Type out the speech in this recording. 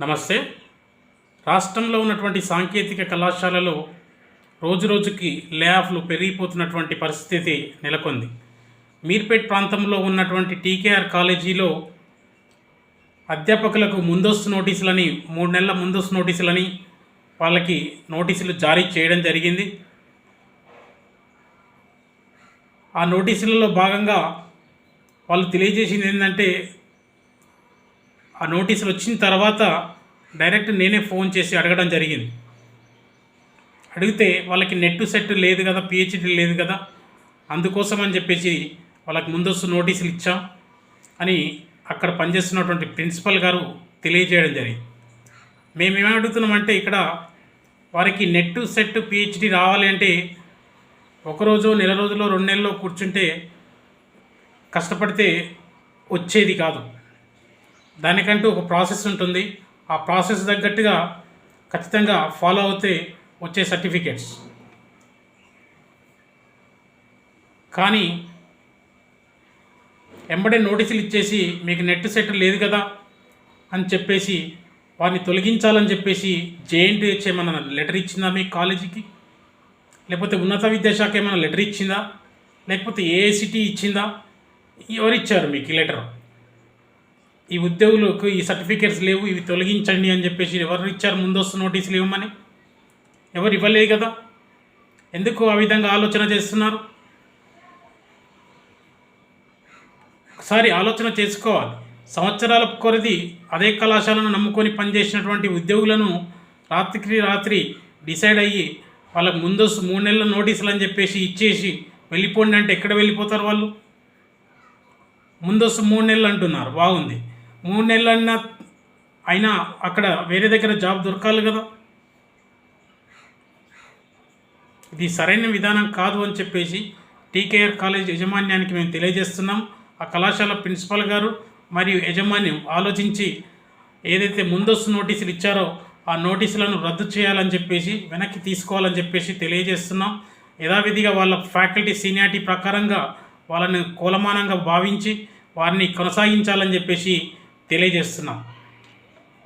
నమస్తే. రాష్ట్రంలో ఉన్నటువంటి సాంకేతిక కళాశాలలో రోజురోజుకి లే ఆఫ్లు పెరిగిపోతున్నటువంటి పరిస్థితి నెలకొంది. మీర్పేట్ ప్రాంతంలో ఉన్నటువంటి టీకేఆర్ కాలేజీలో అధ్యాపకులకు ముందస్తు నోటీసులని మూడు నెలల ముందస్తు నోటీసులని వాళ్ళకి నోటీసులు జారీ చేయడం జరిగింది. ఆ నోటీసులలో భాగంగా వాళ్ళు తెలియజేసింది ఏంటంటే ఆ నోటీసులు వచ్చిన తర్వాత డైరెక్ట్ నేనే ఫోన్ చేసి అడగడం జరిగింది. అడిగితే వాళ్ళకి నెట్ సెట్ లేదు కదా పిహెచ్డి లేదు కదా అందుకోసం అని చెప్పేసి వాళ్ళకి ముందస్తు నోటీసులు ఇచ్చాం అని అక్కడ పనిచేస్తున్నటువంటి ప్రిన్సిపల్ గారు తెలియజేయడం జరిగింది. మేము అడుగుతున్నామంటే ఇక్కడ వారికి నెట్ సెట్ పిహెచ్డి రావాలి అంటే ఒకరోజు నెల రోజుల్లో రెండు నెలల్లో కూర్చుంటే కష్టపడితే వచ్చేది కాదు. దానికంటూ ఒక ప్రాసెస్ ఉంటుంది. ఆ ప్రాసెస్ తగ్గట్టుగా ఖచ్చితంగా ఫాలో అవుతే వచ్చే సర్టిఫికేట్స్ కానీ ఎంబడే నోటీసులు ఇచ్చేసి మీకు నెట్ సెట్ లేదు కదా అని చెప్పేసి వారిని తొలగించాలని చెప్పేసి జేఎన్టీహెచ్ ఏమైనా లెటర్ ఇచ్చిందా మీ కాలేజీకి? లేకపోతే ఉన్నత విద్యాశాఖ ఏమైనా లెటర్ ఇచ్చిందా? లేకపోతే ఏఐసిటీ ఇచ్చిందా? ఎవరు ఇచ్చారు మీకు ఈ లెటర్? ఈ ఉద్యోగులకు ఈ సర్టిఫికేట్స్ లేవు ఇవి తొలగించండి అని చెప్పేసి ఎవరు ఇచ్చారు? ముందస్తు నోటీసులు ఇవ్వమని? ఎవరు ఇవ్వలేదు కదా? ఎందుకు ఆ విధంగా ఆలోచన చేస్తున్నారు? ఒకసారి ఆలోచన చేసుకోవాలి. సంవత్సరాల కొరది అదే కళాశాలను నమ్ముకొని పనిచేసినటువంటి ఉద్యోగులను రాత్రికి రాత్రి డిసైడ్ అయ్యి వాళ్ళకు ముందస్తు మూడు నెలల నోటీసులు అని చెప్పేసి ఇచ్చేసి వెళ్ళిపోండి అంటే ఎక్కడ వెళ్ళిపోతారు వాళ్ళు? ముందస్తు మూడు నెలలు అంటున్నారు. బాగుంది. మూడు నెలలు అన్నా అయినా అక్కడ వేరే దగ్గర జాబ్ దొరకాలి కదా. ఇది సరైన విధానం కాదు అని చెప్పేసి టీకేఆర్ కాలేజ్ యజమాన్యానికి మేము తెలియజేస్తున్నాం. ఆ కళాశాల ప్రిన్సిపల్ గారు మరియు యజమాన్యం ఆలోచించి ఏదైతే ముందస్తు నోటీసులు ఇచ్చారో ఆ నోటీసులను రద్దు చేయాలని చెప్పేసి వెనక్కి తీసుకోవాలని చెప్పేసి తెలియజేస్తున్నాం. యథావిధిగా వాళ్ళ ఫ్యాకల్టీ సీనియారిటీ ప్రకారంగా వాళ్ళని కులమానంగా భావించి వారిని కొనసాగించాలని చెప్పేసి తెలియజేస్తున్నాం.